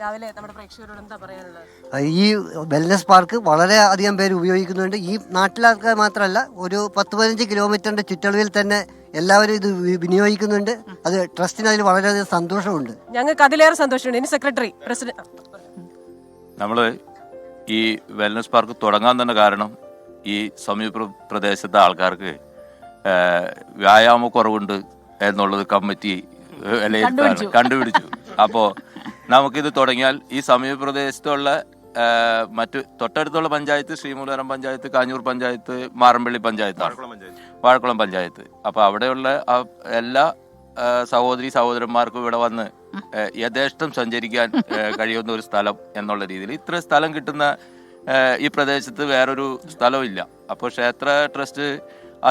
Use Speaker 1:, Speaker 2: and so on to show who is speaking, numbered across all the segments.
Speaker 1: രാവിലെ നമ്മുടെ പ്രേക്ഷകരോട് എന്താ പറയാനുള്ളത്?
Speaker 2: ഈ വെൽനസ് പാർക്ക് വളരെ അധികം പേര് ഉപയോഗിക്കുന്നുണ്ട്. ഈ നാട്ടിലാൾക്കാർ മാത്രമല്ല ഒരു പത്ത് പതിനഞ്ച് കിലോമീറ്ററിന്റെ ചുറ്റളവിൽ തന്നെ എല്ലാവരും ഇത് വിനിയോഗിക്കുന്നുണ്ട്. അത് ട്രസ്റ്റിന് അതിൽ വളരെയധികം സന്തോഷമുണ്ട്.
Speaker 1: ഞങ്ങൾക്ക് അതിലേറെ സന്തോഷമുണ്ട്. ഇനി സെക്രട്ടറി പ്രസിഡന്റ്
Speaker 3: നമ്മൾ ഈ വെൽനസ് പാർക്ക് തുടങ്ങാൻ തന്നെ കാരണം ഈ സമീപ പ്രദേശത്തെ ആൾക്കാർക്ക് വ്യായാമക്കുറവുണ്ട് വ്യായാമ കുറവുണ്ട് എന്നുള്ളത് കമ്മിറ്റി കണ്ടുപിടിച്ചു. അപ്പോൾ നമുക്കിത് തുടങ്ങിയാൽ ഈ സമീപ പ്രദേശത്തുള്ള മറ്റ് തൊട്ടടുത്തുള്ള പഞ്ചായത്ത് ശ്രീമൂലവരം പഞ്ചായത്ത് കാഞ്ഞൂർ പഞ്ചായത്ത് മാറമ്പള്ളി പഞ്ചായത്താണ്. വാഴക്കുളം പഞ്ചായത്ത്. അപ്പോൾ അവിടെയുള്ള ആ എല്ലാ സഹോദരി സഹോദരന്മാർക്കും ഇവിടെ വന്ന് യഥേഷ്ടം സഞ്ചരിക്കാൻ കഴിയുന്ന ഒരു സ്ഥലം എന്നുള്ള രീതിയിൽ. ഇത്ര സ്ഥലം കിട്ടുന്ന ഈ പ്രദേശത്ത് വേറൊരു സ്ഥലമില്ല അപ്പോൾ ക്ഷേത്ര ട്രസ്റ്റ്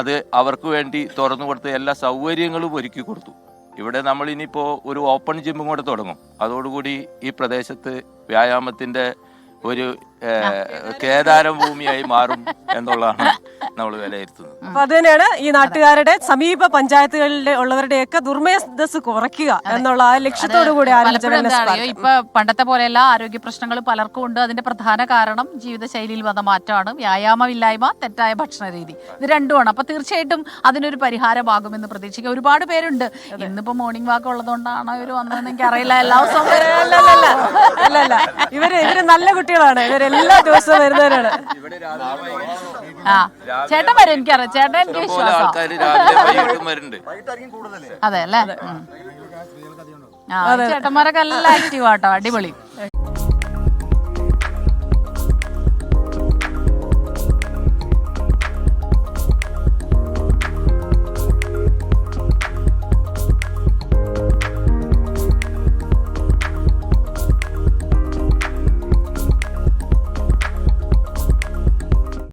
Speaker 3: അത് അവർക്ക് വേണ്ടി തുറന്നു കൊടുത്ത് എല്ലാ സൗകര്യങ്ങളും ഒരുക്കി കൊടുത്തു. ഇവിടെ നമ്മൾ ഇനിയിപ്പോൾ ഒരു ഓപ്പൺ ജിമ്മും കൂടെ തുടങ്ങും. അതോടുകൂടി ഈ പ്രദേശത്ത് വ്യായാമത്തിന്റെ ഒരു കേദാരം ഭൂമിയായി മാറും എന്നുള്ളതാണ് നമ്മൾ വിലയിരുത്തുന്നത്.
Speaker 1: അപ്പൊ അത് തന്നെയാണ് ഈ നാട്ടുകാരുടെ സമീപ പഞ്ചായത്തുകളിലെ ഉള്ളവരുടെയൊക്കെ ദുർമേധസ് കുറയ്ക്കുക എന്നുള്ള ആ ലക്ഷ്യത്തോടു കൂടി.
Speaker 4: ഇപ്പൊ പണ്ടത്തെ പോലെയല്ല ആരോഗ്യ പ്രശ്നങ്ങൾ പലർക്കും ഉണ്ട്. അതിന്റെ പ്രധാന കാരണം ജീവിതശൈലിയിൽ വന്ന മാറ്റമാണ്. വ്യായാമമില്ലായ്മ തെറ്റായ ഭക്ഷണ രീതി. ഇത് രണ്ടുമാണ്. അപ്പൊ തീർച്ചയായിട്ടും അതിനൊരു പരിഹാരമാകുമെന്ന് പ്രതീക്ഷിക്കുക ഒരുപാട് പേരുണ്ട്. ഇന്നിപ്പോ മോർണിംഗ് വാക്ക് ഉള്ളതുകൊണ്ടാണ് ഇവർ വന്നതെന്ന് എനിക്ക് അറിയില്ല എല്ലാ ദിവസവും
Speaker 1: അല്ലല്ല ഇവർ ഇവർ നല്ല കുട്ടികളാണ്. ഇവർ എല്ലാ ദിവസവും വരുന്നവരാണ്.
Speaker 4: ആ ചേട്ടൻ വരും എനിക്കറിയാം. ചേട്ടൻ എനിക്ക് വിശ്വാസം. അതെ അല്ലേ? ചേട്ടന്മാരൊക്കെ എല്ലാം ആക്റ്റീവ് ആട്ടോ. അടിപൊളി.